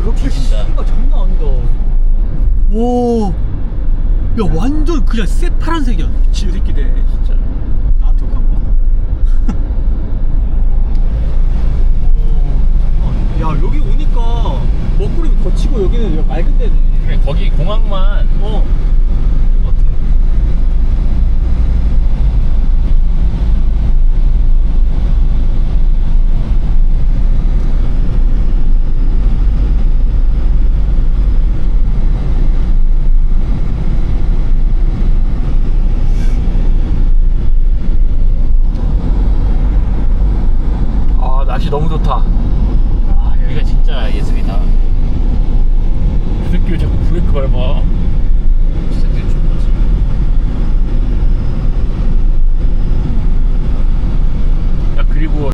벽돌 아, 진짜. 씨가 장난 아니다. 오. 야 완전 그냥 새파란색이야. 미친 새끼들 진짜. 나한테 욕한 거. 어. 야 여기 오니까 먹구름 거치고 여기는 맑은데. 그래 거기 너무 좋다. 아 여기가